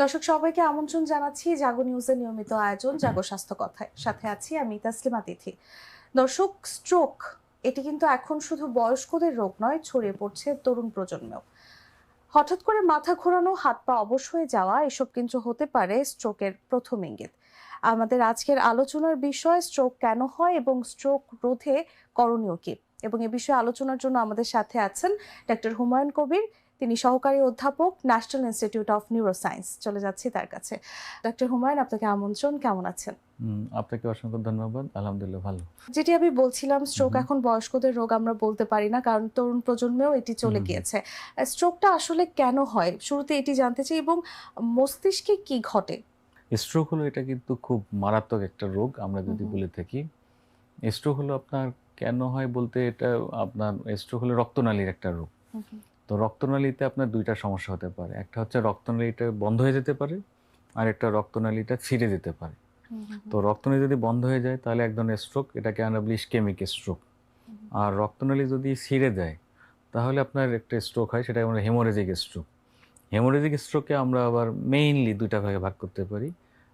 দর্শক, সবাইকে আমন্ত্রণ জানাচ্ছি জাগো নিউজের নিয়মিত আয়োজন, জাগো স্বাস্থ্য কথায়। সাথে আছি আমি তাসলিমা তিথি। দর্শক স্ট্রোক এটি কিন্তু এখন শুধু বয়স্কদের রোগ নয়, ছড়িয়ে পড়ছে তরুণ প্রজন্মেও। হঠাৎ করে মাথা ঘোরানো, হাত পা অবশ হয়ে যাওয়া, এসব কিন্তু হতে পারে স্ট্রোকের প্রথম ইঙ্গিত। আমাদের আজকের আলোচনার বিষয় স্ট্রোক কেন হয় এবং স্ট্রোক রোধে করণীয় কি? এবং এ বিষয়ে আলোচনার জন্য আমাদের সাথে আছেন ডক্টর হুমায়ুন কবির তিনি সহকারী অধ্যাপক ন্যাশনাল ইনস্টিটিউট অফ নিউরোসায়েন্স চলে যাচ্ছি তার কাছে। ডক্টর হুমায়ুন আপনাকে আমন্ত্রণ। কেমন আছেন? আপনাকে অসংখ্য ধন্যবাদ। আলহামদুলিল্লাহ ভালো। যেটি আমি বলছিলাম স্ট্রোক এখন বয়স্কদের রোগ আমরা বলতে পারি না কারণ তরুণ প্রজন্মেও এটি চলে। গিয়েছে। স্ট্রোকটা আসলে কেন হয়? শুরুতে এটি জানতে চাই এবং মস্তিষ্কে কি ঘটে? স্ট্রোক হলো এটা কিন্তু খুব মারাত্মক একটা রোগ আমরা যদি বলে থাকি। স্ট্রোক হলো আপনার কেন হয় বলতে এটা আপনার স্ট্রোক হলো রক্তনালীর একটা রোগ। তো রক্তনালীতে আপনার দুইটা সমস্যা হতে পারে। একটা হচ্ছে রক্তনালীটা বন্ধ হয়ে যেতে পারে আর একটা রক্তনালীটা ছিঁড়ে যেতে পারে। তো রক্তনালী যদি বন্ধ হয়ে যায় তাহলে এক ধরনের স্ট্রোক এটাকে আমরা বলি ইস্কেমিক স্ট্রোক আর রক্তনালী যদি ছিঁড়ে যায় তাহলে আপনার একটা স্ট্রোক হয় সেটা আমরা হেমোরেজিক স্ট্রোক হেমোরেজিক স্ট্রোকে আমরা আবার মেইনলি দুইটা ভাগে ভাগ করতে পারি।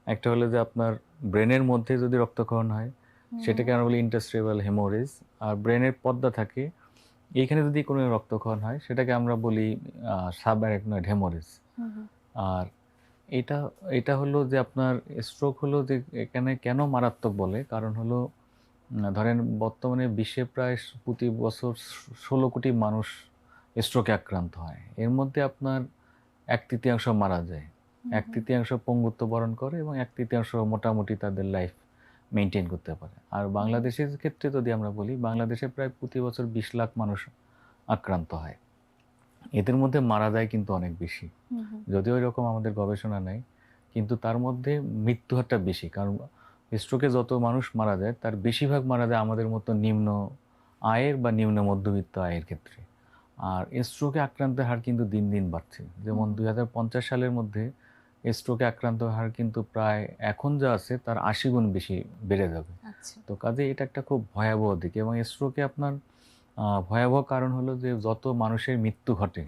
একটা হলো যে আপনার ব্রেনের মধ্যে যদি রক্তক্ষরণ হয় সেটাকে আমরা বলি ইন্টাস্ট্রেবল হেমোরেজ আর ব্রেনের পর্দা থাকে এইখানে যদি কোনো রক্তক্ষরণ হয় সেটাকে আমরা বলি সাব অ্যারাকনয়েড হেমোরেজ আর এটা এটা হলো যে আপনার স্ট্রোক হলো যে এখানে কেন মারাত্মক বলে? কারণ হলো ধরেন বর্তমানে বিশ্বে প্রায় প্রতি বছর ষোলো কোটি মানুষ স্ট্রোকে আক্রান্ত হয়। এর মধ্যে আপনার এক তৃতীয়াংশ মারা যায়। এক তৃতীয়াংশ পঙ্গুত্ব বরণ করে এবং এক তৃতীয়াংশ মোটামুটি তাদের লাইফ মেনটেন করতে পারে। আর বাংলাদেশের ক্ষেত্রে যদি আমরা বলি বাংলাদেশে প্রায় প্রতি বছর বিশ লাখ মানুষ আক্রান্ত হয়। এদের মধ্যে মারা যায় কিন্তু অনেক বেশি। যদিও এরকম আমাদের গবেষণা নেই কিন্তু তার মধ্যে মৃত্যু হারটা বেশি। কারণ স্ট্রোকে যত মানুষ মারা যায় তার বেশিরভাগ মারা যায় আমাদের মতো নিম্ন আয়ের বা নিম্ন মধ্যবিত্ত আয়ের ক্ষেত্রে। আর স্ট্রোকে আক্রান্তের হার কিন্তু দিন দিন বাড়ছে। যেমন দুই হাজার পঞ্চাশ সালের মধ্যে স্ট্রোকে আক্রান্ত হার কিন্তু প্রায় এখন যা আছে তার আশি গুণ বেশি বেড়ে যাবে। আচ্ছা। তো কাজে এটা একটা খুব ভয়াবহ দিক এবং স্ট্রোকে আপনার ভয়াবহ কারণ হলো যে যত মানুষের মৃত্যু ঘটে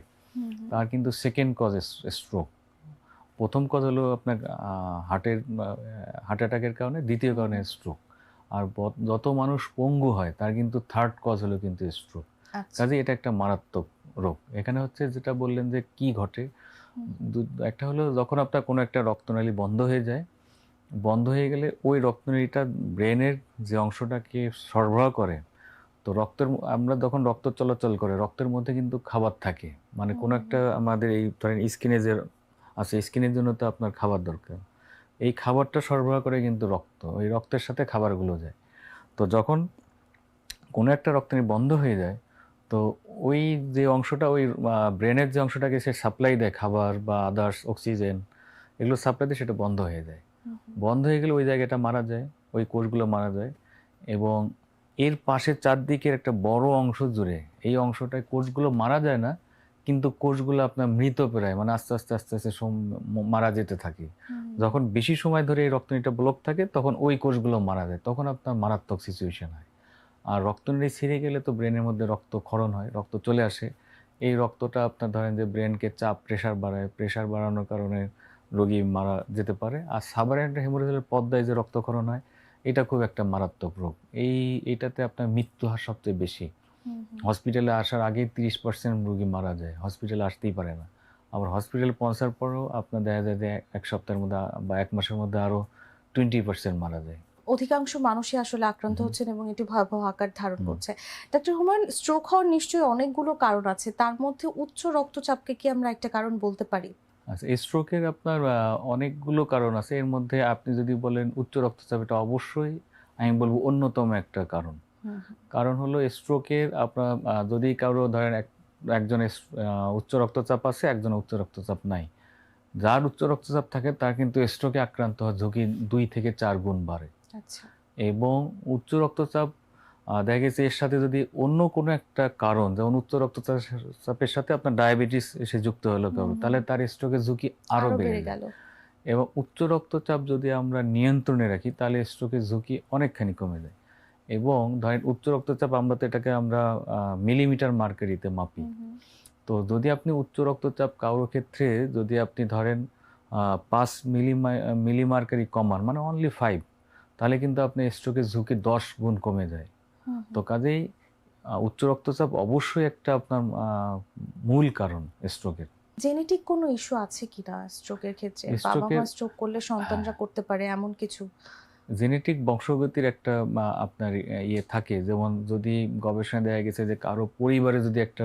তার কিন্তু সেকেন্ড কজ স্ট্রোক প্রথম কজ হলো আপনার হার্টের হার্ট অ্যাটাকের কারণে দ্বিতীয় কারণে স্ট্রোক আর যত মানুষ পঙ্গু হয় তার কিন্তু থার্ড কজ হলো কিন্তু স্ট্রোক আচ্ছা। কাজে এটা একটা মারাত্মক রোগ। এখানে হচ্ছে যেটা বললেন যে কি ঘটে একটা হলো যখন আপনার কোনো একটা রক্তনালী বন্ধ হয়ে যায় বন্ধ হয়ে গেলে ওই রক্তনালীটা ব্রেনের যে অংশটাকে সরবরাহ করে তো রক্তের আমরা যখন রক্ত চলাচল করে রক্তের মধ্যে কিন্তু খাবার থাকে। মানে কোনো একটা আমাদের এই ধরেন স্কিনে যে আছে স্কিনের জন্য তো আপনার খাবার দরকার। এই খাবারটা সরবরাহ করে কিন্তু রক্ত ওই রক্তের সাথে খাবারগুলো যায়। তো যখন কোনো একটা রক্তনালী বন্ধ হয়ে যায় তো ওই যে অংশটা ওই ব্রেনের যে অংশটাকে সে সাপ্লাই দেয় খাবার বা আদার্স অক্সিজেন এগুলো সাপ্লাই দিয়ে সেটা বন্ধ হয়ে যায়। বন্ধ হয়ে গেলে ওই জায়গাটা মারা যায় ওই কোষগুলো মারা যায় এবং এর পাশে চারদিকের একটা বড় অংশ জুড়ে এই অংশটায় কোষগুলো মারা যায় না কিন্তু কোষগুলো আপনার মৃত প্রায় মানে আস্তে আস্তে আস্তে আস্তে মারা যেতে থাকে। যখন বেশি সময় ধরে এই রক্তনীটা ব্লক থাকে তখন ওই কোষগুলো মারা যায় তখন আপনার মারাত্মক সিচুয়েশন হয়। আর রক্তনীতি ছিঁড়ে গেলে তো ব্রেনের মধ্যে রক্ত ক্ষরণ হয় রক্ত চলে আসে। এই রক্তটা আপনার ধরেন যে ব্রেনকে চাপ প্রেশার বাড়ায় প্রেশার বাড়ানোর কারণে রোগী মারা যেতে পারে। আর সাবারেন্ট হেমোরেজের পদ্মায় যে রক্তক্ষরণ হয় এটা খুব একটা মারাত্মক রোগ। এই এটাতে আপনার মৃত্যু হার সবচেয়ে বেশি। হসপিটালে আসার আগেই তিরিশ পার্সেন্ট রোগী মারা যায়। হসপিটালে আসতেই পারে না। আবার হসপিটালে পৌঁছার পরেও আপনার দেখা যায় যে এক সপ্তাহের মধ্যে বা এক মাসের মধ্যে আরও টোয়েন্টি পার্সেন্ট মারা যায়। অধিকাংশ মানুষই আসলে আক্রান্ত হচ্ছেন এবং এটি ভয়াবহ আকার ধারণ করছে। ডক্টর হুমায়ুন স্ট্রোক হওয়ার নিশ্চয়ই অনেকগুলো কারণ আছে। তার মধ্যে উচ্চ রক্তচাপকে কি আমরা একটা কারণ বলতে পারি? আচ্ছা স্ট্রোকের আপনার অনেকগুলো কারণ আছে। এর মধ্যে আপনি যদি বলেন উচ্চ রক্তচাপ এটা অবশ্যই আমি বলব অন্যতম একটা কারণ। কারণ হলো স্ট্রোকের আপনার যদি কারও ধরেন এক একজনের উচ্চ রক্তচাপ আছে একজনের উচ্চ রক্তচাপ নাই। যার উচ্চ রক্তচাপ থাকে তার কিন্তু স্ট্রোকে আক্রান্ত হওয়ার ঝুঁকি দুই থেকে চার গুণ বাড়ে। এবং উচ্চ রক্তচাপ দেখা গেছে এর সাথে যদি অন্য কোনো একটা কারণ যেমন উচ্চ রক্তচাপের সাথে আপনার ডায়াবেটিস এসে যুক্ত হলো হুম। তাহলে তার স্ট্রোকের ঝুঁকি আরও আরও বেড়ে গেল। এবং উচ্চ রক্তচাপ যদি আমরা নিয়ন্ত্রণে রাখি তাহলে স্ট্রোকের ঝুঁকি অনেকখানি কমে যায়। এবং ধরেন উচ্চ রক্তচাপ আমরা তো এটাকে আমরা মিলিমিটার মার্কারিতে মাপি। তো যদি আপনি উচ্চ রক্তচাপ কারোর ক্ষেত্রে যদি আপনি ধরেন আহ, পাঁচ মিলি মিলিমার্কারি কমান মানে অনলি ফাইভ তাহলে কিন্তু আপনার স্ট্রোকের ঝুঁকি দশ গুণ কমে যায়। তো কাজেই উচ্চ রক্তচাপ অবশ্যই একটা আপনার মূল কারণ স্ট্রোকের জেনেটিক কোনো ইস্যু আছে কিনা স্ট্রোকের ক্ষেত্রে? বাবা মা স্ট্রোক করলে সন্তানরা করতে পারে এমন কিছু? জেনেটিক বংশগতির একটা আপনার ইয়ে থাকে। যেমন যদি গবেষণায় দেখা গেছে যে কারও পরিবারে যদি একটা।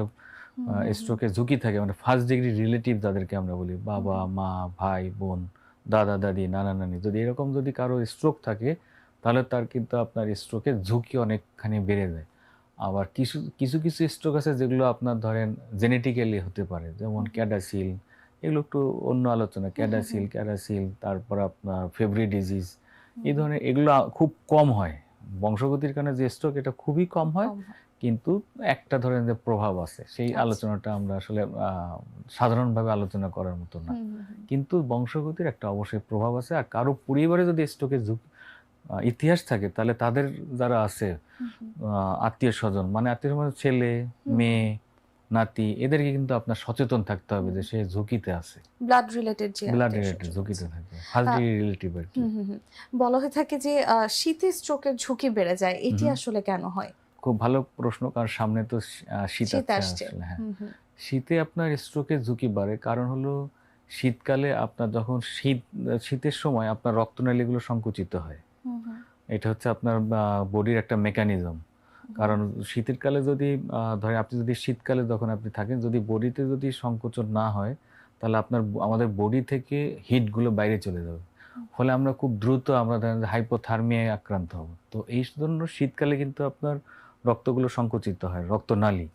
স্ট্রোকের ঝুঁকি থাকে মানে ফার্স্ট ডিগ্রি রিলেটিভ যাদেরকে আমরা বলি। বাবা মা ভাই বোন। দাদা দাদি নানা নানি যদি এরকম যদি কারও স্ট্রোক থাকে তাহলে তার কিন্তু আপনার স্ট্রোকের ঝুঁকি অনেকখানি বেড়ে যায়। আবার কিছু কিছু কিছু স্ট্রোক আছে যেগুলো আপনার ধরেন জেনেটিক্যালি হতে পারে। যেমন ক্যাডাসিল এগুলো একটু অন্য আলোচনা। ক্যাডাসিল ক্যাডাসিল তারপর আপনার ফেব্রি ডিজিজ এই ধরনের এগুলো খুব কম হয়। বংশগতির কারণে যে স্ট্রোক এটা খুবই কম হয়। কম হয়। কিন্তু একটা ধরেন যে প্রভাব আছে সেই আচ্ছা। আলোচনাটা আমরা আসলে সাধারণভাবে আলোচনা করার মতো না। কিন্তু বংশগতির একটা অবশ্যই প্রভাব আছে আর কারও পরিবারে যদি স্ট্রোকের ইতিহাস থাকে তাহলে তাদের যারা আছে। আত্মীয় স্বজন মানে আত্মীয় স্বজন ছেলে মেয়ে নাতি এদেরকে কিন্তু আপনার সচেতন থাকতে হবে যে সে ঝুঁকিতে আছে ব্লাড রিলেটেড যে ব্লাড রিলেটেড ঝুঁকিতে। থাকে ফার্স্ট রিলেটিভ আর। বলা হয়ে থাকে যে শীতে স্ট্রোকের ঝুঁকি বেড়ে যায় এটি আসলে কেন হয় খুব ভালো প্রশ্ন কারণ সামনে তো শীত শীত আসছে। হ্যাঁ। শীতে আপনার স্ট্রোকের ঝুঁকি বাড়ে কারণ হলো শীতকালে আপনার যখন শীত শীতের সময় আপনার রক্তনালীগুলো সংকুচিত হয়। এটা হচ্ছে আপনার বডির একটা মেকানিজম কারণ শীতের কালে যদি ধরেন আপনি যদি শীতকালে যখন আপনি থাকেন যদি বডিতে যদি সংকোচন না হয় তাহলে আপনার আমাদের বডি থেকে হিটগুলো বাইরে চলে যাবে। ফলে আমরা খুব দ্রুত আমরা ধরেন হাইপোথার্মিয়ায় আক্রান্ত হব। তো এই জন্য শীতকালে কিন্তু আপনার রক্তগুলো সংকুচিত হয় রক্তনালী।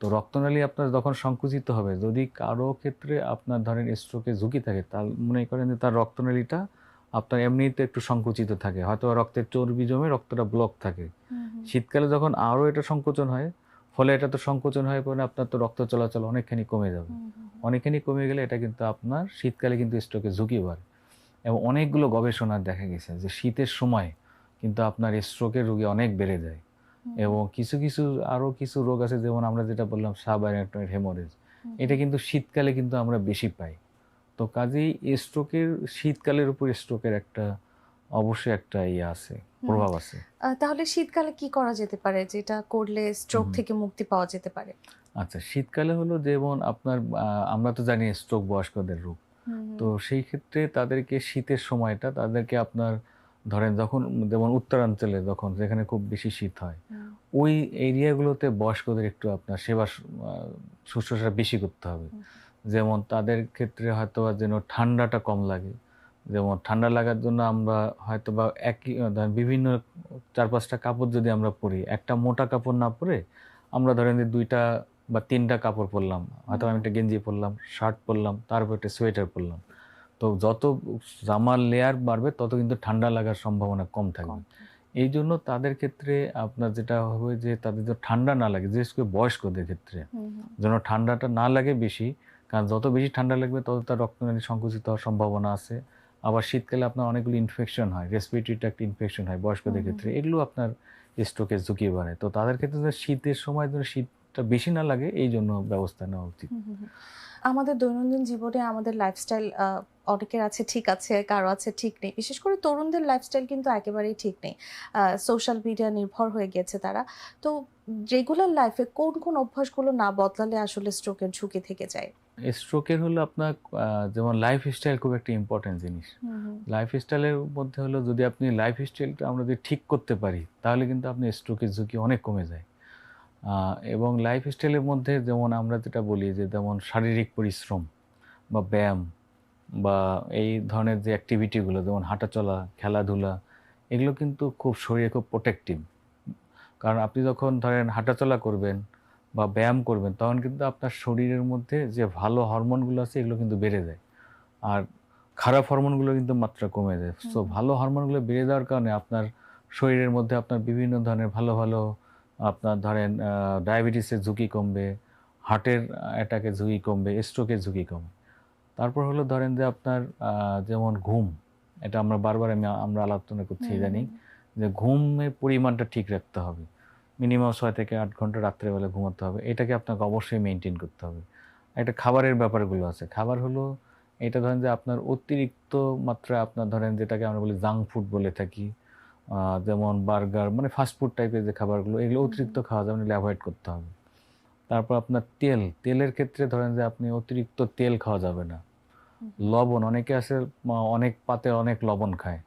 তো রক্তনালী আপনার যখন সংকুচিত হবে যদি কারও ক্ষেত্রে আপনার ধরেন স্ট্রোকে ঝুঁকি থাকে তার মনে করেন যে তার রক্তনালীটা আপনার এমনিতে একটু সংকুচিত থাকে হয়তো রক্তের চর্বি জমে রক্তটা ব্লক থাকে। শীতকালে যখন আরও এটা সংকোচন হয় ফলে এটা তো সংকোচন হয়ে পড়ে আপনার তো রক্ত চলাচল অনেকখানি কমে যাবে। অনেকখানি কমে গেলে এটা কিন্তু আপনার শীতকালে কিন্তু স্ট্রোকে ঝুঁকি বাড়ে। এবং অনেকগুলো গবেষণা দেখা গেছে যে শীতের সময় কিন্তু আপনার স্ট্রোকের রোগী অনেক বেড়ে যায়। এবং কিছু কিছু আরও কিছু রোগ আছে যেমন আমরা যেটা বললাম সাবাইনাটয়েড হেমোরেজ এটা কিন্তু শীতকালে কিন্তু আমরা বেশি পাই। তো কাজেই স্ট্রোকের শীতকালের উপর স্ট্রোকের একটা অবশ্যই একটা ইয়ে আছে প্রভাব আছে। তাহলে শীতকালে কি করা যেতে পারে যেটা করলে স্ট্রোক থেকে মুক্তি পাওয়া যেতে পারে? আচ্ছা শীতকালে হলো যেমন আপনার আমরা তো জানি স্ট্রোক বয়স্কদের রোগ। তো সেই ক্ষেত্রে তাদেরকে শীতের সময়টা তাদেরকে আপনার ধরেন যখন যেমন উত্তরাঞ্চলে যখন যেখানে খুব বেশি শীত হয় ওই এরিয়াগুলোতে বয়স্কদের একটু আপনার সেবা শুশ্রূষা বেশি করতে হবে। যেমন তাদের ক্ষেত্রে হয়তো বা যেন ঠান্ডাটা কম লাগে। যেমন ঠান্ডা লাগার জন্য আমরা হয়তো বা একই ধরেন বিভিন্ন চার পাঁচটা কাপড় যদি আমরা পরি একটা মোটা কাপড় না পরে আমরা ধরেন যে দুইটা বা তিনটা কাপড় পরলাম। হয়তো আমি একটা গেঞ্জি পরলাম শার্ট পরলাম তারপর একটা সোয়েটার পরলাম। তো যত জামার লেয়ার বাড়বে তত কিন্তু ঠান্ডা লাগার সম্ভাবনা কম থাকবে। এই জন্য তাদের ক্ষেত্রে আপনার যেটা হবে যে তাদের তো ঠান্ডা না লাগে বিশেষ করে বয়স্কদের ক্ষেত্রে। যেন ঠান্ডাটা না লাগে বেশি কারণ যত বেশি ঠান্ডা লাগবে তত তার রক্তনালী সংকুচিত হওয়ার সম্ভাবনা আছে। আবার শীতকালে আপনার অনেকগুলো ইনফেকশন হয় রেসপিরেটরি একটা ইনফেকশন হয় বয়স্কদের ক্ষেত্রে এগুলো আপনার স্ট্রোকের ঝুঁকি বাড়ে। তো তাদের ক্ষেত্রে শীতের সময় যেন শীতটা বেশি না লাগে এই জন্য ব্যবস্থা নেওয়া উচিত। আমাদের দৈনন্দিন জীবনে আমাদের লাইফস্টাইল অনেকের আছে ঠিক আছে কারও আছে ঠিক নেই। বিশেষ করে তরুণদের লাইফস্টাইল কিন্তু একেবারেই ঠিক নেই। সোশ্যাল মিডিয়া নির্ভর হয়ে গেছে তারা। তো রেগুলার লাইফে কোন কোন অভ্যাসগুলো না বদলালে আসলে স্ট্রোকের ঝুঁকি থেকে যায়? স্ট্রোকের হলো আপনার যেমন লাইফ স্টাইল খুব একটা ইম্পর্টেন্ট জিনিস। হুম, হুম, লাইফ স্টাইলের মধ্যে হলো যদি আপনি লাইফ স্টাইলটা আমরা যদি ঠিক করতে পারি তাহলে কিন্তু আপনি স্ট্রোকের ঝুঁকি অনেক কমে যায়। এবং লাইফ স্টাইলের মধ্যে যেমন আমরা যেটা বলি যে যেমন শারীরিক পরিশ্রম বা ব্যায়াম বা এই ধরনের যে অ্যাক্টিভিটিগুলো যেমন হাঁটাচলা খেলাধুলা এগুলো কিন্তু খুব শরীরে খুব প্রোটেক্টিভ কারণ আপনি যখন ধরেন হাঁটাচলা করবেন বা ব্যায়াম করবেন তখন কিন্তু আপনার শরীরের মধ্যে যে ভালো হরমোনগুলো আছে এগুলো কিন্তু বেড়ে যায়। আর খারাপ হরমোনগুলো কিন্তু মাত্রা কমে যায়। সো ভালো হরমোনগুলো বেড়ে যাওয়ার কারণে আপনার শরীরের মধ্যে আপনার বিভিন্ন ধরনের ভালো ভালো আপনার ধরেন ডায়াবেটিসের ঝুঁকি কমবে হার্টের অ্যাটাকের ঝুঁকি কমবে স্ট্রোকের ঝুঁকি কমবে। তারপর হলো ধরেন যে আপনার যেমন ঘুম এটা আমরা বারবার আমি আমরা আলোচনা করছি জানি যে ঘুমের পরিমাণটা ঠিক রাখতে হবে। মিনিমাম ছয় থেকে আট ঘণ্টা রাত্রেবেলা ঘুমাতে হবে। এটাকে আপনাকে অবশ্যই মেনটেন করতে হবে। একটা খাবারের ব্যাপারগুলো আছে। খাবার হলো এটা ধরেন যে আপনার অতিরিক্ত মাত্রায় আপনার ধরেন যেটাকে আমরা বলি জাঙ্ক ফুড বলে থাকি যেমন বার্গার মানে ফাস্ট ফুড টাইপের যে খাবারগুলো এগুলো অতিরিক্ত খাওয়া যাবে না অ্যাভয়েড করতে হবে। তারপর আপনার তেল তেলের ক্ষেত্রে ধরেন যে আপনি অতিরিক্ত তেল খাওয়া যাবে না। লবণ অনেকে আছে অনেক পাতে অনেক লবণ খায়।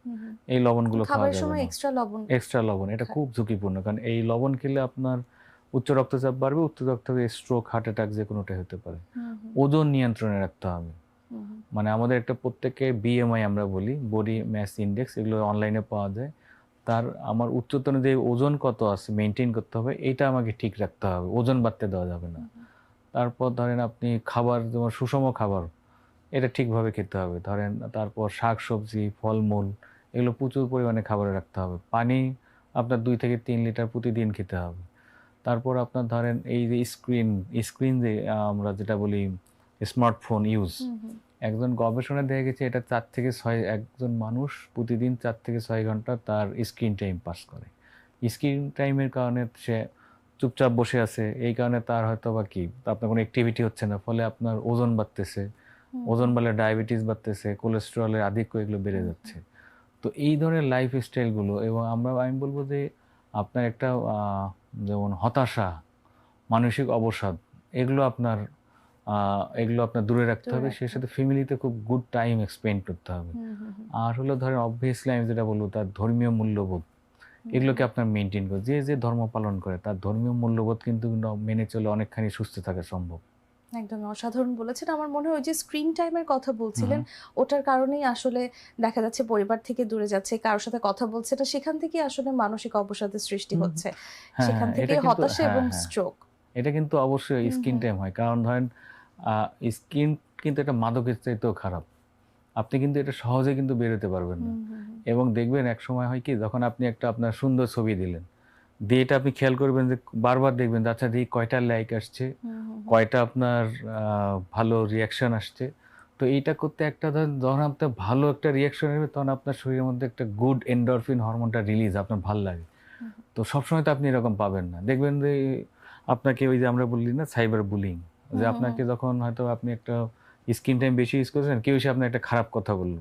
এই লবণগুলো খাওয়া যাবে এক্সট্রা লবণ এক্সট্রা লবণ এটা খুব ঝুঁকিপূর্ণ কারণ এই লবণ খেলে আপনার উচ্চ রক্তচাপ বাড়বে উচ্চ রক্তচাপে স্ট্রোক হার্ট অ্যাটাক যে কোনোটাই হতে পারে। ওজন নিয়ন্ত্রণে রাখতে হবে। মানে আমাদের একটা প্রত্যেকে বিএমআই আমরা বলি বডি ম্যাস ইন্ডেক্স এগুলো অনলাইনে পাওয়া যায়। তার আমার উচ্চতন যে ওজন কত আছে মেনটেন করতে হবে এটা আমাকে ঠিক রাখতে হবে ওজন বাড়তে দেওয়া যাবে না। তারপর ধরেন আপনি খাবার যেমন সুষম খাবার এটা ঠিকভাবে খেতে হবে ধরেন তারপর শাক সবজি ফলমূল এগুলো প্রচুর পরিমাণে খাবারে রাখতে হবে পানি আপনার দুই থেকে তিন লিটার প্রতিদিন খেতে হবে তারপর আপনার ধরেন এই যে স্ক্রিন স্ক্রিন যে আমরা যেটা বলি স্মার্টফোন ইউজ। একজন গবেষণায় দেখা গেছে এটা চার থেকে ছয় একজন মানুষ প্রতিদিন চার থেকে ছয় ঘণ্টা তার স্ক্রিন টাইম পাস করে স্ক্রিন টাইমের কারণে সে চুপচাপ বসে আছে এই কারণে তার হয়তো বা কি আপনার কোনো অ্যাক্টিভিটি হচ্ছে না ফলে আপনার ওজন বাড়তেছে। ওজন বাড়লে ডায়াবেটিস বাড়তেছে কোলেস্টেরলের আধিক্য এগুলো বেড়ে যাচ্ছে। তো এই ধরনের লাইফ স্টাইলগুলো এবং আমরা আমি বলব যে আপনার একটা যেমন হতাশা মানসিক অবসাদ এগুলো আপনার এগুলো আপনার দূরে রাখতে হবে। সেই সাথে ফ্যামিলিতে খুব গুড টাইম এক্সপেন্ড করতে হবে। আর হলো ধরেন অবভিয়াসলি আমি যেটা বলব তার ধর্মীয় মূল্যবোধ এগুলোকে আপনার মেনটেন করে। যে যে ধর্ম পালন করে তার ধর্মীয় মূল্যবোধ কিন্তু মেনে চলে অনেকখানি সুস্থ থাকা সম্ভব। একদম অসাধারণ বলেছেন। আমার মনে হয় ওই যে স্ক্রিন টাইমের কথা বলছিলেন ওটার কারণেই আসলে দেখা যাচ্ছে পরিবার থেকে দূরে যাচ্ছে কারোর সাথে কথা বলছে না সেখান থেকে আসলে মানসিক অবসাদের সৃষ্টি হচ্ছে। হ্যাঁ, সেখান হ্যাঁ, থেকে হতাশা এবং হ্যাঁ, হ্যাঁ। স্ট্রোক এটা কিন্তু অবশ্যই স্ক্রিন টাইম হয়। কারণ ধরেন স্ক্রিন কিন্তু এটা মাদকের চাইতেও খারাপ। আপনি কিন্তু এটা সহজে কিন্তু বেরোতে পারবেন না। এবং দেখবেন এক সময় হয় কি যখন আপনি একটা আপনার সুন্দর ছবি দিলেন দিয়ে এটা আপনি খেয়াল করবেন যে বারবার দেখবেন আচ্ছা দিয়ে কয়টা লাইক আসছে কয়টা আপনার ভালো রিয়াকশন আসছে। তো এইটা করতে একটা ধরেন যখন আপনার ভালো একটা রিয়াকশন আসবে তখন আপনার শরীরের মধ্যে একটা গুড এন্ডরফিন হরমোনটা রিলিজ আপনার ভালো লাগে। তো সবসময় তো আপনি এরকম পাবেন না। দেখবেন যে আপনাকে ওই যে আমরা বললি না সাইবার বুলিং যে আপনাকে যখন হয়তো আপনি একটা স্ক্রিন টাইম বেশি ইউজ করছেন কেউ এসে আপনার একটা খারাপ কথা বলল।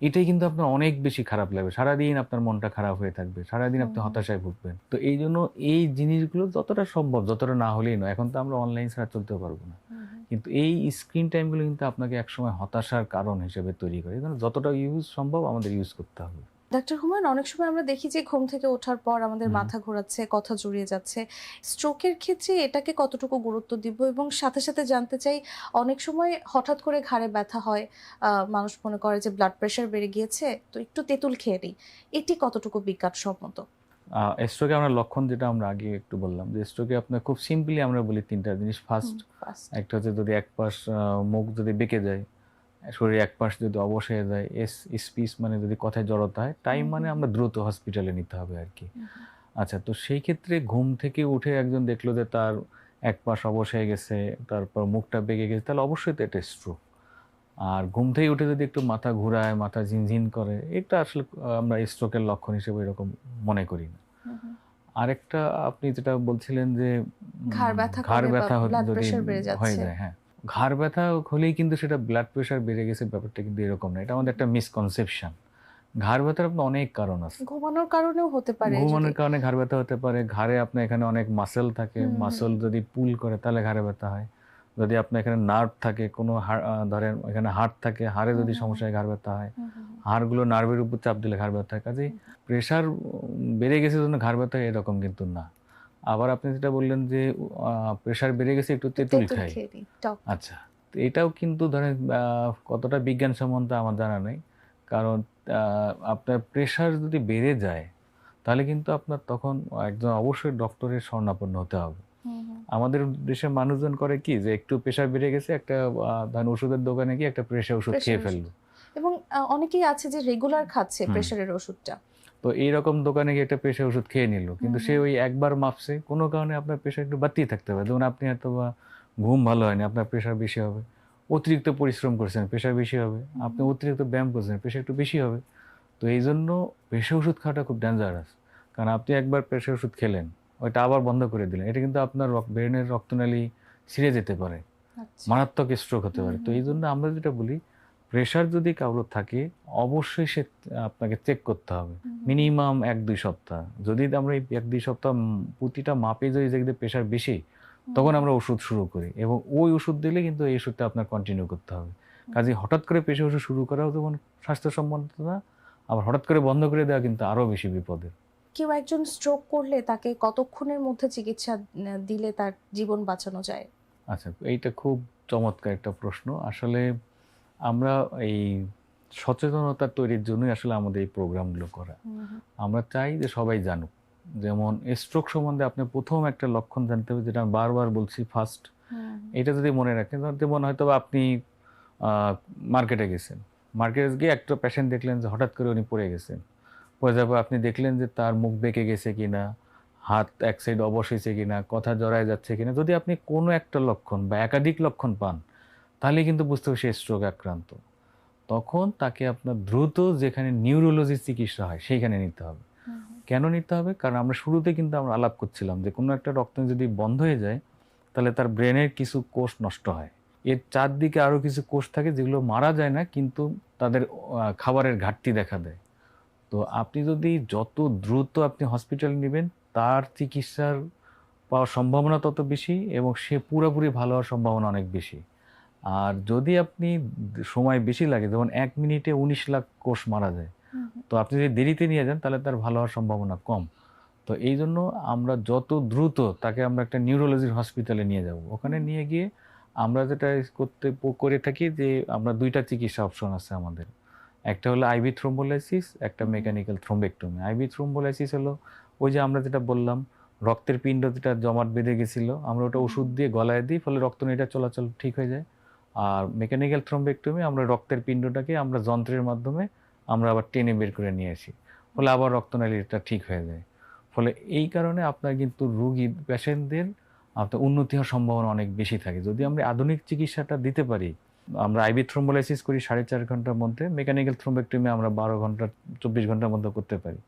এটাই কিন্তু আপনার অনেক বেশি খারাপ লাগবে। সারাদিন আপনার মনটা খারাপ হয়ে থাকবে। সারাদিন আপনি হতাশায় ভুগবেন। তো এই জন্য এই জিনিসগুলো যতটা সম্ভব যতটা না হলেই নয়। এখন তো আমরা অনলাইন ছাড়া চলতে পারব না। কিন্তু এই স্ক্রিন টাইমগুলো কিন্তু আপনাকে একসময় হতাশার কারণ হিসেবে তৈরি করে। যতটা ইউজ সম্ভব আমাদের ইউজ করতে হবে। ডাক্তার হুমায়ুন অনেক সময় আমরা দেখি যে ঘুম থেকে ওঠার পর আমাদের মাথা ঘোরাচ্ছে কথা জড়িয়ে যাচ্ছে। স্ট্রোকের ক্ষেত্রে এটাকে কতটুকু গুরুত্ব দিব এবং সাথে সাথে জানতে চাই অনেক সময় হঠাৎ করে ঘাড়ে ব্যথা হয় মানুষ মনে করে যে ব্লাড প্রেশার বেড়ে গিয়েছে তো একটু তেঁতুল খেয়ে নিই। এটি কতটুকু বিজ্ঞানসম্মত স্ট্রোকে আমরা লক্ষণ যেটা আমরা আগে একটু বললাম যে স্ট্রোকে আপনার খুব সিম্পলি আমরা বলি তিনটা জিনিস। ফার্স্ট ফার্স্ট একটা হচ্ছে যদি এক পাশ মুখ যদি বেঁকে যায় শরীর এক পাশ যদি অবশ হয়ে যায় এস স্পিচ মানে যদি কথায় জড়তা হয় টাইম মানে আমরা দ্রুত হসপিটালে নিতে হবে আর কি আচ্ছা তো সেই ক্ষেত্রে ঘুম থেকে উঠে একজন দেখল যে তার এক পাশ অবশ হয়ে গেছে তারপর মুখটা বেগে গেছে তাহলে অবশ্যই তো এটা স্ট্রোক আর ঘুম থেকে উঠে যদি একটু মাথা ঘুরায় মাথা ঝিনঝিন করে এটা আসলে আমরা স্ট্রোকের লক্ষণ হিসেবে এরকম মনে করি না। আরেকটা আপনি যেটা বলছিলেন যে ঘাড় ব্যথা হয়ে যায় হ্যাঁ। ঘাড় ব্যথা হলেই কিন্তু সেটা ব্লাড প্রেশার বেড়ে গেছে ব্যাপারটা কিন্তু এরকম না। এটা আমাদের একটা মিসকনসেপশন ঘাড় ব্যথার আপনার অনেক কারণ আছে। ঘুমানোর কারণেও হতে পারে ঘুমানোর কারণে ঘাড় ব্যথা হতে পারে। ঘাড়ে আপনার এখানে অনেক মাসেল থাকে। মাসল যদি পুল করে তাহলে ঘাড়ে ব্যথা হয়। যদি আপনার এখানে নার্ভ থাকে কোনো ধরেন এখানে হাড় থাকে হাড়ে যদি হুম, হুম, সমস্যা হয় ঘাড় ব্যথা হয়। হাড়গুলো নার্ভের উপর চাপ দিলে ঘাড় ব্যথা হয়। কাজেই প্রেশার বেড়ে গেছে জন্য ঘাড় ব্যথা এরকম কিন্তু না। আবার আপনি যেটা বললেন যে প্রেশার বেড়ে গেছে একটু তেঁতুল খাই। আচ্ছা তো এটাও কিন্তু ধরেন কতটা বিজ্ঞানসম্মত আমার জানা নেই। কারণ আপনার প্রেশার যদি বেড়ে যায় তাহলে কিন্তু আপনার তখন একজন অবশ্যই ডক্টরের শরণাপন্ন হতে হবে। আমাদের দেশে মানুষজন করে কি যে একটু প্রেশার বেড়ে গেছে একটা ধরেন ওষুধের দোকানে গিয়ে একটা প্রেশার ওষুধ খেয়ে। ফেলল। এবং অনেকেই আছে যে রেগুলার খাচ্ছে। প্রেশারের ওষুধটা। তো এইরকম দোকানে গিয়ে একটা প্রেশার ওষুধ খেয়ে নিল। কিন্তু সে ওই একবার মাপছে কোনো কারণে আপনার প্রেশার একটু বাড়তেই থাকতে পারে। যেমন আপনি হয়তো বা ঘুম ভালো হয়নি আপনার প্রেশার বেশি হবে। অতিরিক্ত পরিশ্রম করছেন প্রেশার বেশি হবে। আপনি অতিরিক্ত ব্যায়াম করছেন প্রেশার একটু বেশি হবে। তো এই জন্য প্রেশার ওষুধ খাওয়াটা খুব ডেঞ্জারাস কারণ আপনি একবার প্রেশার ওষুধ খেলেন ওইটা আবার বন্ধ করে দিলেন। এটা কিন্তু আপনার ব্রেনের রক্তনালী ছিঁড়ে যেতে পারে। আচ্ছা। মারাত্মক স্ট্রোক হতে পারে। তো এই জন্য আমরা যেটা বলি প্রেশার যদি কারোর থাকে অবশ্যই সে আপনাকে চেক করতে হবে। মিনিমাম এক দুই সপ্তাহ। যদি আমরা এই এক দুই সপ্তাহ প্রতিটা মাপে যদি দেখতে প্রেশার বেশি তখন আমরা ওষুধ শুরু করি এবং ওই ওষুধ দিলে কিন্তু এই ওষুধটা আপনার কন্টিনিউ করতে হবে। কাজে হঠাৎ করে পেশে ওষুধ শুরু করাও যেমন স্বাস্থ্যসম্মত না আবার হঠাৎ করে বন্ধ করে দেওয়া কিন্তু আরও বেশি বিপদের কেউ একজন স্ট্রোক করলে তাকে কতক্ষণের মধ্যে চিকিৎসা দিলে তার জীবন বাঁচানো যায়? আচ্ছা এইটা খুব চমৎকার একটা প্রশ্ন। আসলে আমরা এই সচেতনতা তৈরির জন্যই আসলে আমাদের এই প্রোগ্রামগুলো করা। আমরা চাই যে সবাই জানুক। যেমন স্ট্রোক সম্বন্ধে আপনি প্রথম একটা লক্ষণ জানতে হবে যেটা আমি বারবার বলছি ফার্স্ট এটা যদি মনে রাখেন যেমন হয়তো বা আপনি মার্কেটে গেছেন। মার্কেটে গিয়ে একটা পেশেন্ট দেখলেন যে হঠাৎ করে উনি পড়ে গেছেন। পড়ে পর আপনি দেখলেন যে তার মুখ বেঁকে গেছে কিনা হাত এক সাইড অবশ হয়েছে কিনা কথা জড়ায় যাচ্ছে কিনা। যদি আপনি কোনো একটা লক্ষণ বা একাধিক লক্ষণ পান তাহলে কিন্তু বুঝতে হবে সে স্ট্রোক আক্রান্ত। তখন তাকে আপনার দ্রুত যেখানে নিউরোলজি চিকিৎসা হয় সেইখানে নিতে হবে। কেন নিতে হবে? কারণ আমরা শুরুতে কিন্তু আমরা আলাপ করছিলাম যে কোনো একটা রক্ত যদি বন্ধ হয়ে যায় তাহলে তার ব্রেনের কিছু কোষ নষ্ট হয়। এর চারদিকে আরও কিছু কোষ থাকে যেগুলো মারা যায় না কিন্তু তাদের খাবারের ঘাটতি দেখা দেয়। তো আপনি যদি যত দ্রুত আপনি হসপিটালে নেবেন তার চিকিৎসার পাওয়ার সম্ভাবনা তত বেশি এবং সে পুরোপুরি ভালো হওয়ার সম্ভাবনা অনেক বেশি। আর যদি আপনি সময় বেশি লাগে যেমন এক মিনিটে উনিশ লাখ কোষ মারা যায় তো আপনি যদি দেরিতে নিয়ে যান তাহলে তার ভালো হওয়ার সম্ভাবনা কম। তো এই জন্য আমরা যত দ্রুত তাকে আমরা একটা নিউরোলজির হসপিটালে নিয়ে যাব। ওখানে নিয়ে গিয়ে আমরা যেটা করতে করে থাকি যে আমরা দুইটা চিকিৎসা অপশন আছে আমাদের। একটা হলো আইভি থ্রোম্বোলাইসিস একটা মেকানিক্যাল থ্রোম্বেক্টমি আইভি থ্রোম্বোলাইসিস হলো ওই যে আমরা যেটা বললাম রক্তের পিণ্ড যেটা জমাট বেঁধে গেছিল আমরা ওটা ওষুধ দিয়ে গলায় দিই ফলে রক্ত রক্তনীটা চলাচল ঠিক হয়ে যায়। আর মেকানিক্যাল থ্রোম্বেক্টমি আমরা রক্তের পিণ্ডটাকে আমরা যন্ত্রের মাধ্যমে আমরা আবার টেনে বের করে নিয়ে আসি। ফলে আবার রক্তনালীটা ঠিক হয়ে যায়। ফলে এই কারণে আপনার কিন্তু রুগী পেশেন্টদের আপনার উন্নতি হওয়ার সম্ভাবনা অনেক বেশি থাকে। যদি আমরা আধুনিক চিকিৎসাটা দিতে পারি, আমরা আইবি থ্রোম্বোলাইসিস করি সাড়ে চার ঘণ্টার মধ্যে মেকানিক্যাল থ্রোম্বেক্টমি আমরা বারো ঘণ্টা, চব্বিশ ঘণ্টার মধ্যে করতে পারি।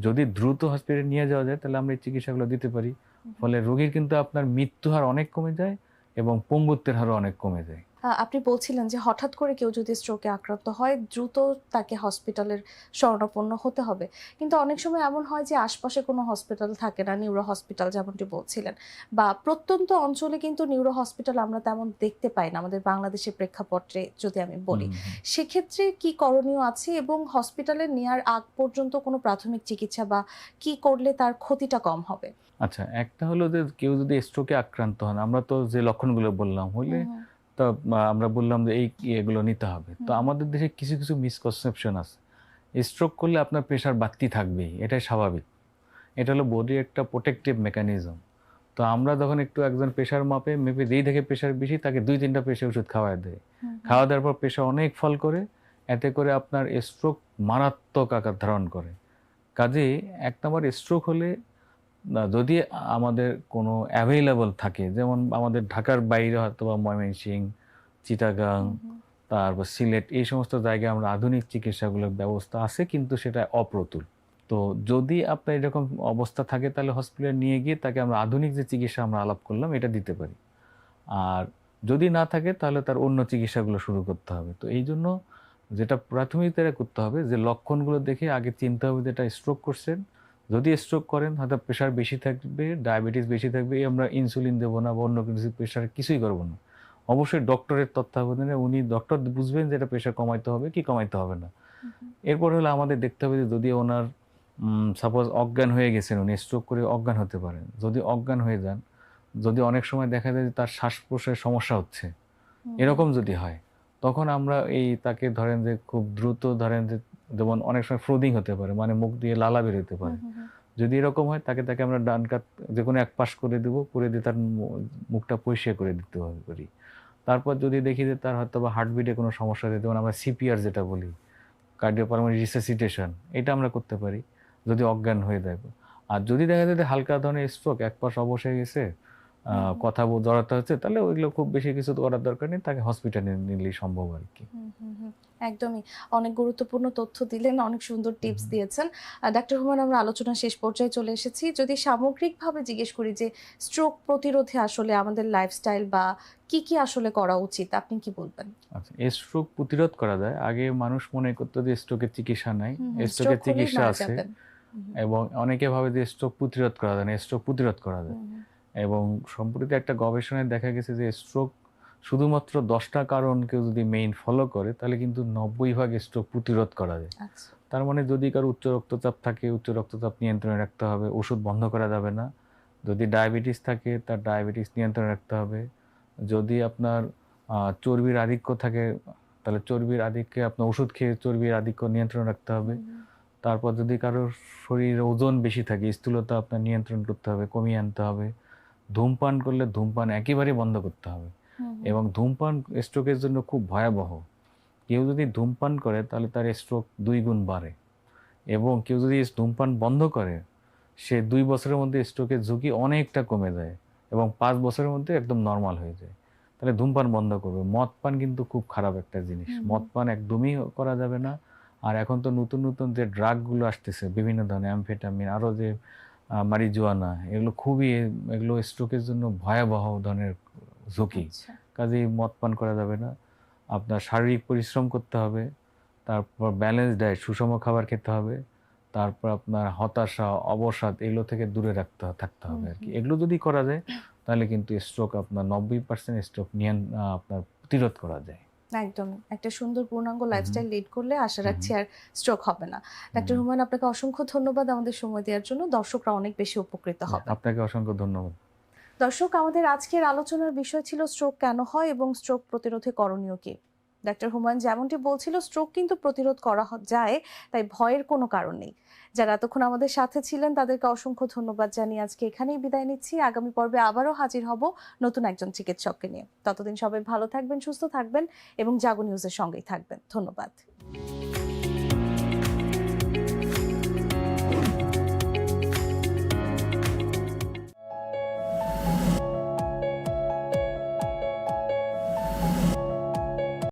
যদি দ্রুত হসপিটালে নিয়ে যাওয়া যায়, তাহলে আমরা এই চিকিৎসাগুলো দিতে পারি। ফলে রোগীর কিন্তু আপনার মৃত্যু হার অনেক কমে যায় এবং পঙ্গুত্বের হারও অনেক কমে যায়। আপনি বলছিলেন যে হঠাৎ করে কেউ যদি স্ট্রোকে আক্রান্ত হয় দ্রুত তাকে হসপিটালের শরণাপন্ন হতে হবে। কিন্তু অনেক সময় এমন হয় যে আশপাশে কোনো হসপিটাল থাকে না নিউরো হসপিটাল যেমনটি বলছিলেন। বা প্রত্যন্ত অঞ্চলে কিন্তু নিউরো হসপিটাল আমরা তেমন দেখতে পাই না। আমাদের বাংলাদেশের প্রেক্ষাপটে যদি আমি বলি। সেক্ষেত্রে কি করণীয় আছে এবং হসপিটালে নেয়ার আগ পর্যন্ত কোনো প্রাথমিক চিকিৎসা বা কি করলে তার ক্ষতিটা কম হবে? আচ্ছা একটা হলো যে কেউ যদি স্ট্রোকে আক্রান্ত হন আমরা তো যে লক্ষণগুলো বললাম হলে তো আমরা বললাম যে এই এগুলো নিতে হবে। তো আমাদের দেশে কিছু কিছু মিসকনসেপশন আছে। স্ট্রোক করলে আপনার প্রেশার বাড়তি থাকবেই এটাই স্বাভাবিক। এটা হলো বডির একটা প্রোটেকটিভ মেকানিজম তো আমরা যখন একটু একজন প্রেশার মাপে মেপে যেই দেখে প্রেশার বেশি তাকে দুই তিনটা প্রেশার ওষুধ খাওয়ায় দেয়। খাওয়া দেওয়ার পর প্রেশার অনেক ফল করে এতে করে আপনার স্ট্রোক মারাত্মক আকার ধারণ করে। কাজে এক নম্বর স্ট্রোক হলে যদি আমাদের কোনো অ্যাভেলেবল থাকে যেমন আমাদের ঢাকার বাইরে হয়তো বা ময়মনসিং চিটাগাং তারপর সিলেট এই সমস্ত জায়গায় আমরা আধুনিক চিকিৎসাগুলোর ব্যবস্থা আছে কিন্তু সেটা অপ্রতুল। তো যদি আপনার এরকম অবস্থা থাকে তাহলে হসপিটালে নিয়ে গিয়ে তাকে আমরা আধুনিক যে চিকিৎসা আমরা আলাপ করলাম এটা দিতে পারি। আর যদি না থাকে তাহলে তার অন্য চিকিৎসাগুলো শুরু করতে হবে। তো এই জন্য যেটা প্রাথমিকতারা করতে হবে যে লক্ষণগুলো দেখে আগে চিনতে হবে যে এটা স্ট্রোক করছেন যদি স্ট্রোক করেন হয়তো প্রেশার বেশি থাকবে ডায়াবেটিস বেশি থাকবে এই আমরা ইনসুলিন দেবো না বা অন্য কিছু প্রেশার কিছুই করব না। অবশ্যই ডক্টরের তত্ত্বাবধানে উনি ডক্টর বুঝবেন যে এটা প্রেশার কমাইতে হবে কি কমাইতে হবে না। এরপর হলো আমাদের দেখতে হবে যে যদি ওনার সাপোজ অজ্ঞান হয়ে গেছেন উনি স্ট্রোক করে অজ্ঞান হতে পারেন। যদি অজ্ঞান হয়ে যান যদি অনেক সময় দেখা যায় যে তার শ্বাস প্রশ্বাসের সমস্যা হচ্ছে এরকম যদি হয় তখন আমরা এই তাকে ধরেন যে খুব দ্রুত ধরেন যে যেমন অনেক সময় ফ্রোদিং হতে পারে মানে মুখ দিয়ে লালা বেরোতে পারে। যদি এরকম হয় তাকে তাকে আমরা ডান কাত যে কোনো এক পাশ করে দেবো করে দিয়ে তার মুখটা পরিষ্কার করে দিতে হবে করি। তারপর যদি দেখি যে তার হয়তো বা হার্টবিটে কোনো সমস্যা হতে যেমন আমরা সিপিআর যেটা বলি কার্ডিওপালমারি রিসেসিটেশন এটা আমরা করতে পারি যদি অজ্ঞান হয়ে যায়। আর যদি দেখা যায় যে হালকা ধরনের স্ট্রোক এক পাশ অবশ হয়ে গেছে। কথা জড়াতে হচ্ছে তাহলে ওইগুলো খুব বেশি কিছু করার দরকার নেই তাকে হসপিটালে নিলেই সম্ভব আর কি। একদমই। অনেক গুরুত্বপূর্ণ তথ্য দিলেন অনেক সুন্দর টিপস দিয়েছেন। ডাক্তার হুমান আমরা আলোচনা শেষ পর্যায়ে চলে এসেছি। যদি সামগ্রিকভাবে জিজ্ঞেস করি যে স্ট্রোক প্রতিরোধে আসলে আমাদের লাইফস্টাইল বা কি কি আসলে করা উচিত আপনি কি বলবেন? আচ্ছা স্ট্রোক প্রতিরোধ করা যায়। আগে মানুষ মনে করতো যে স্ট্রোকের চিকিৎসা নাই স্ট্রোকের চিকিৎসা আছে এবং অনেকে ভাবে যে স্ট্রোক প্রতিরোধ করা যায় না স্ট্রোক প্রতিরোধ করা যায়। এবং সম্প্রতি একটা গবেষণায় দেখা গেছে যে স্ট্রোক শুধুমাত্র দশটা কারণ কেউ যদি মেইন ফলো করে তাহলে কিন্তু নব্বই ভাগ স্ট্রোক প্রতিরোধ করা যায়। আচ্ছা। তার মানে যদি কারও উচ্চ রক্তচাপ থাকে উচ্চ রক্তচাপ নিয়ন্ত্রণে রাখতে হবে ওষুধ বন্ধ করা যাবে না। যদি ডায়াবেটিস থাকে তার ডায়াবেটিস নিয়ন্ত্রণে রাখতে হবে। যদি আপনার চর্বির আধিক্য থাকে তাহলে চর্বির আধিক্যে আপনার ওষুধ খেয়ে চর্বির আধিক্য নিয়ন্ত্রণ রাখতে হবে। তারপর যদি কারোর শরীরে ওজন বেশি থাকে স্থূলতা আপনার নিয়ন্ত্রণ করতে হবে কমিয়ে আনতে হবে। ধূমপান করলে ধূমপান একেবারেই বন্ধ করতে হবে। এবং ধূমপান স্ট্রোকের জন্য খুব ভয়াবহ। কেউ যদি ধূমপান করে তাহলে তার স্ট্রোক দুই গুণ বাড়ে। এবং কেউ যদি ধূমপান বন্ধ করে সে দুই বছরের মধ্যে স্ট্রোকের ঝুঁকি অনেকটা কমে যায় এবং পাঁচ বছরের মধ্যে একদম নর্মাল হয়ে যায়। তাহলে ধূমপান বন্ধ করবে। মদ পান কিন্তু খুব খারাপ একটা জিনিস। মদ পান একদমই করা যাবে না। আর এখন তো নতুন নতুন যে ড্রাগগুলো আসতেছে বিভিন্ন ধরনের অ্যামফেটামিন আরও যে মারিজুয়ানা এগুলো খুবই এগুলো স্ট্রোকের জন্য ভয়াবহ ধরনের ঝুঁকি। আচ্ছা। কাজেই মদ পান করা যাবে না। আপনার শারীরিক পরিশ্রম করতে হবে তারপর ব্যালেন্স ডায়েট সুষম খাবার খেতে হবে তারপর আপনার হতাশা অবসাদ এগুলো থেকে দূরে রাখতে থাকতে হবে আর কি। এগুলো যদি করা যায় তাহলে কিন্তু স্ট্রোক আপনার নব্বই পার্সেন্ট স্ট্রোক আহ, আপনার প্রতিরোধ করা যায়। একদমই একটা সুন্দর পূর্ণাঙ্গ লাইফস্টাইল লিড করলে আশা রাখছি আর স্ট্রোক হবে না। ডাক্তার হুমায়ুন আপনাকে অসংখ্য ধন্যবাদ আমাদের সময় দেওয়ার জন্য। দর্শকরা অনেক বেশি উপকৃত হবে। আপনাকে অসংখ্য ধন্যবাদ। দর্শক আমাদের আজকের আলোচনার বিষয় ছিল স্ট্রোক কেন হয় এবং স্ট্রোক প্রতিরোধে করণীয় কি? ডাক্তার হুমায়ুন যেমনটি বলছিল স্ট্রোক কিন্তু প্রতিরোধ করা যায়, তাই ভয়ের কোনো কারণ নেই। যারা এতক্ষণ আমাদের সাথে ছিলেন, তাদেরকে অসংখ্য ধন্যবাদ জানিয়ে আজকে এখানেই বিদায় নিচ্ছি। আগামী পর্বে আবারও হাজির হব নতুন একজন চিকিৎসককে নিয়ে। ততদিন সবাই ভালো থাকবেন, সুস্থ থাকবেন এবং জাগো নিউজের সঙ্গেই থাকবেন। ধন্যবাদ।